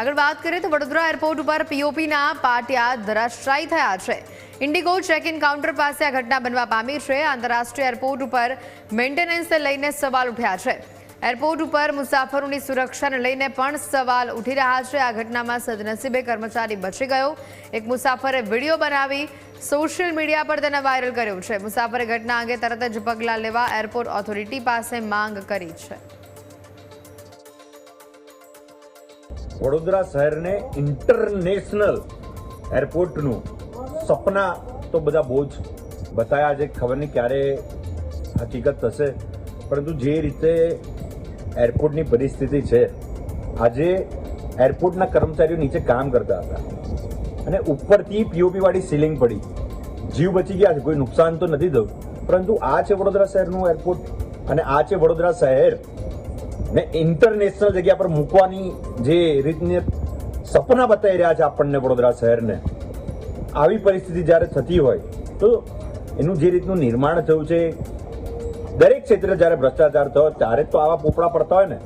આગળ વાત કરીએ તો વડોદરા એરપોર્ટ ઉપર પીઓપીના પાટિયા ધરાશાયી થયા છે. ઇન્ડિગો ચેક ઇન કાઉન્ટર પાસે આ ઘટના બનવા પામી છે. આંતરરાષ્ટ્રીય એરપોર્ટ ઉપર મેન્ટેનન્સને લઈને સવાલ ઉઠ્યા છે. એરપોર્ટ ઉપર મુસાફરોની સુરક્ષાને લઈને પણ સવાલ ઉઠી રહ્યા છે. આ ઘટનામાં સદનસીબે કર્મચારી બચી ગયો. એક મુસાફરે વીડિયો બનાવી સોશિયલ મીડિયા પર તેને વાયરલ કર્યો છે. મુસાફરે ઘટના અંગે તરત જ પગલાં લેવા એરપોર્ટ ઓથોરિટી પાસે માંગ કરી છે. વડોદરા શહેરને ઇન્ટરનેશનલ એરપોર્ટનું સપના તો બધા બહુ જ બતાવ્યા છે, ખબર નહીં ક્યારે હકીકત થશે. પરંતુ જે રીતે એરપોર્ટની પરિસ્થિતિ છે, આજે એરપોર્ટના કર્મચારીઓ નીચે કામ કરતા હતા. અને ઉપરથી પીઓપી વાળી સીલિંગ પડી. જીવ બચી ગયા છે, કોઈ નુકસાન તો નથી થયું. પરંતુ આ છે વડોદરા શહેરનું એરપોર્ટ અને આ છે વડોદરા શહેર. ને ઇન્ટરનેશનલ જગ્યા પર મૂકવાની જે રીતની સપના બતાવી રહ્યા છે આપણને વડોદરા શહેરને. આવી પરિસ્થિતિ જ્યારે થતી હોય, તો એનું જે રીતનું નિર્માણ થયું છે, દરેક ક્ષેત્રે જ્યારે ભ્રષ્ટાચાર થયો, ત્યારે તો આવા પોપડા પડતા હોય ને.